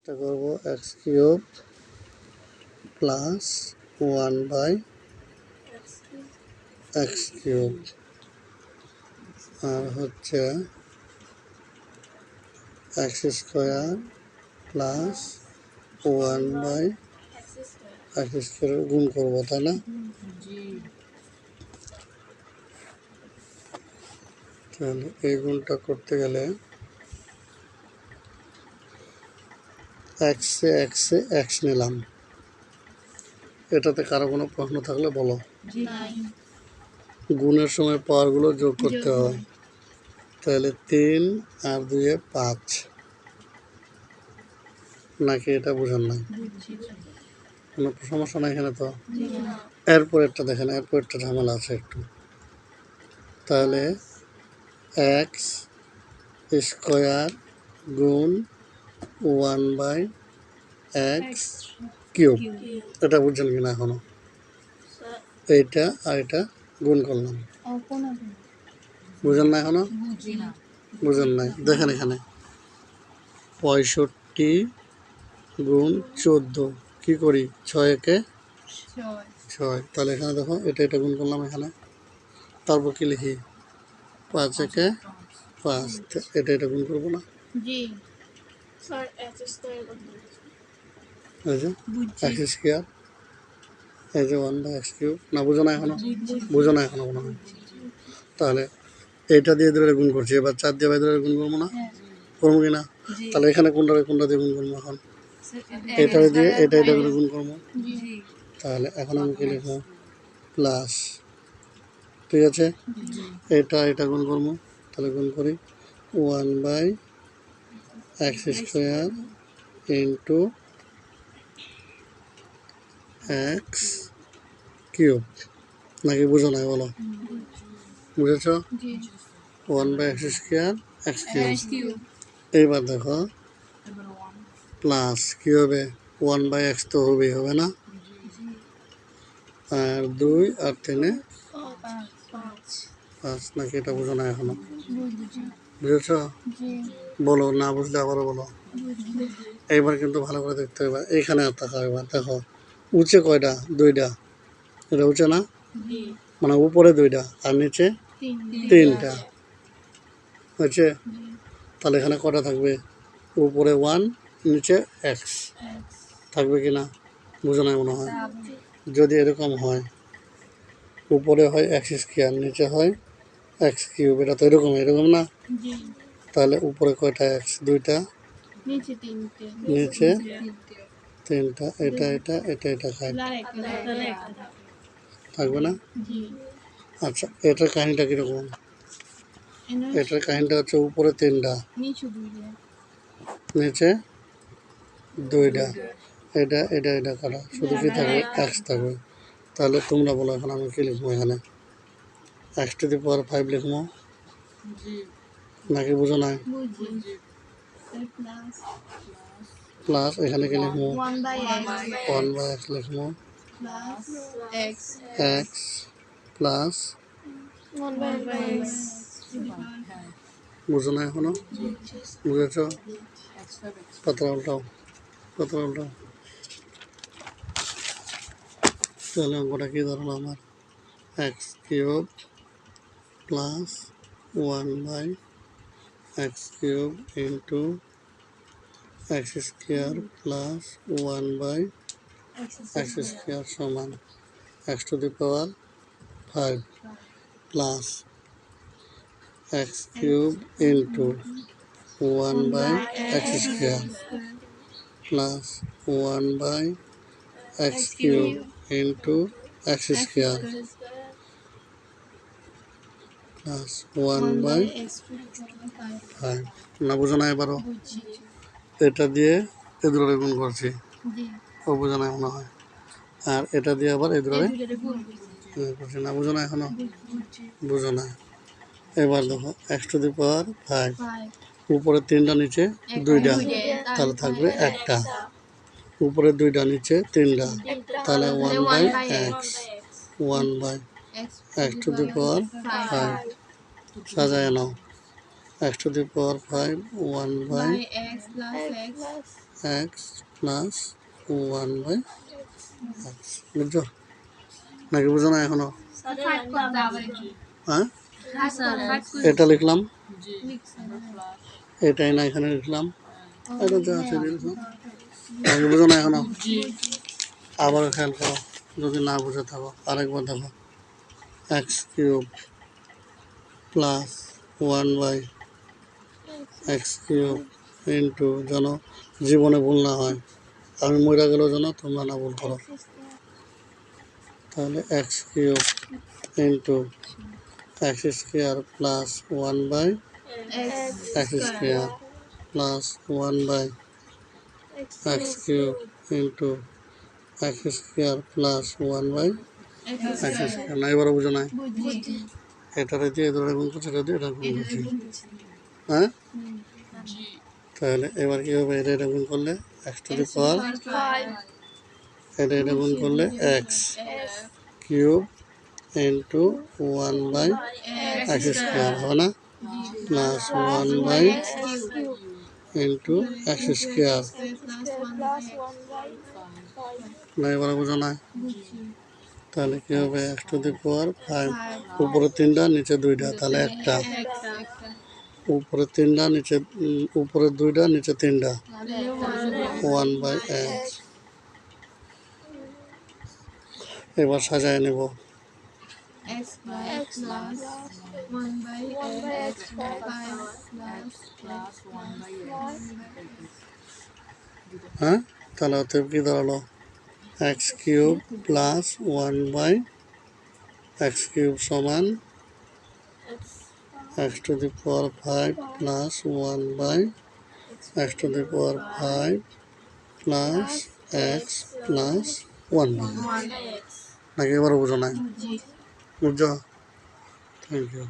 এটা করব X cube plus one by X cube আর হচ্ছে X square plus one by X square গুণ করব তাই না? তাহলে এই গুণটা করতে গেলে এক্সে এক্সে এক্স নিলাম। এটাতে কারও কোনো প্রশ্ন থাকলে বলো। গুণের সময় পাওয়ারগুলো যোগ করতে হয়। তাহলে তিন আর দুয়ে পাঁচ। নাকি এটা বোঝার নাই? কোনো সমস্যা নাই এখানে তো? এরপরেরটা দেখেন এরপরেরটা ঝামেলা আছে একটু। তাহলে এক্স স্কোয়ার গুণ ওয়ান বাই এক্স কিউব। এটা বুঝছেন কিনা এখনও? এইটা আর এটা গুণ করলাম। বুঝেন না এখনও? বুঝেন নাই। দেখেন এখানে। পঁয়ষট্টি গুণ চোদ্দ। কি করি? ছয় একে? ছয়। তাহলে এখানে দেখো এটা এটা গুণ করলাম এখানে। তারপর কি লিখি? পাঁচ একে পাঁচ। এটা এটা গুণ করব না? জি। স্যার এত স্কোয়ার করতে এই যে বুঝছি এক্স স্কোয়ার। এই যে ওয়ান বাই এক্স কিউব না বুঝো না এখনও? বুঝো না এখনও মনে। হয় তাহলে এইটা দিয়ে ধরে গুণ করছি। এবার চার দিয়ে বাইরে গুণ করব না? করব কি না? তাহলে এখানে কোনটা কোনটা দিয়ে গুণ করব এখন? এটা দিয়ে এটা এটা করে গুণ করব। তাহলে এখন আমি কি লিখব? প্লাস ঠিক আছে? এটা এটা গুণ করব। তাহলে গুণ করি। One by X square into X cube নাকি বুঝো নাই বলো? বুঝেছ? One by X square X cube এইবার দেখো। প্লাস কী হবে ওয়ান বাই এক্স তো হবেই হবে না? আর দুই আর তিনে? পাঁচ। নাকি এটা বুঝো না এখনও? বুঝছি? বলো না বুঝলে আবারও বলো। এইবার কিন্তু ভালো করে দেখতে হবে। এইখানে আর তাকাও এবার দেখো। উঁচে কয়টা? দুইটা। এটা উঁচে না? মানে উপরে দুইটা আর নিচে? তিনটা। হয়েছে? তাহলে এখানে কটা থাকবে? উপরে ওয়ান নিচে এক্স থাকবে কি না? বুঝো না মনে হয়? যদি এরকম হয় উপরে হয় এক্স স্কোয়ার নিচে হয় এক্স কিউব এটা তো এরকম এরকম না? তাহলে উপরে কয়টা এক্স দুইটা? নিচে তিনটা এটা এটা এটা এটা একটা থাকবে না? আচ্ছা এটার কাহিনিটা কীরকম? এটার কাহিনিটা হচ্ছে উপরে তিনটা। নিচে দুইটা। এটা এটা এটা কাটা শুধু কি থাকবে? এক্স থাকবে। তাহলে তোমরা বলো এখন আমি কি লিখব এখানে? X to the power five লিখব? নাকি বুঝো নাই? প্লাস এখানে কি লিখব? ওয়ান বাই এক্স লিখব। এক্স প্লাস বুঝো না এখনও? বুঝেছ? পাতলা উল্টাও পাতলা উল্টাও তাহলে অঙ্কটা কী ধরলো আমার? X cube plus one by X cube into X square plus one by X square সমান X to the power five plus X cube into one by X square plus one by X cube into X square plus one by X five না বোঝো না এবারও? বুঝছি এটা দিয়ে এদুরে গুণ করছি। ও বোঝো না মনে হয়। আর এটা দিয়ে আবার দুইটারে গুণ করছি। না বোঝো না এখনও? বুঝো না। এবার দেখো X to the power five উপরে তিনটা নিচে দুইটা। তাহলে থাকবে একটা। উপরে দুইটা নিচে তিনটা। তাহলে one by X one by X to the power five সাজায় নাও। X to the power five one by X plus one by X বুঝছ? নাকি বুঝো না এখনও? হ্যাঁ? এটা লিখলাম। এটাই না এখানে লিখলাম। এটা যা আছে নাকি বুঝো না এখনও? আবার খেয়াল করো যদি না বুঝে থাকো আরেকবার দেখো। X cube plus one by X cube into যেন জীবনে ভুল না হয়। আমি মরে গেলেও যেন তোমরা না ভুল করো। তাহলে X cube into X square plus one by X square plus one by X cube into X square plus one by X square. না এবারে বুঝো না বুঝি। এটারে দিয়ে এদের গুণ করছে এটা দিয়ে এটা গুণ করছি। হ্যাঁ? তাহলে এবার কি হবে এটা এটা গুণ করলে এক্স টু দি পাওয়ার. এটা এটা গুণ করলে X. Cube into one by X square হবে না plus one by. Into X square. না, এবার বোঝো না তাহলে কি হবে X to the power five উপরে তিনটা, নিচে দুইটা, তাহলে একটা উপরে তিনটা, নিচে উপরে দুইটা, নিচে তিনটা। ওয়ান বাই এক্স এবার সাজায় নেব। হ্যাঁ? তাহলে অতএব কি দাঁড়াল? X cube plus one by X cube সমান X to the power five plus one by X to the power five plus X plus one by one নাকি এবার বুঝো না বুঝি বুঝছ থ্যাংক ইউ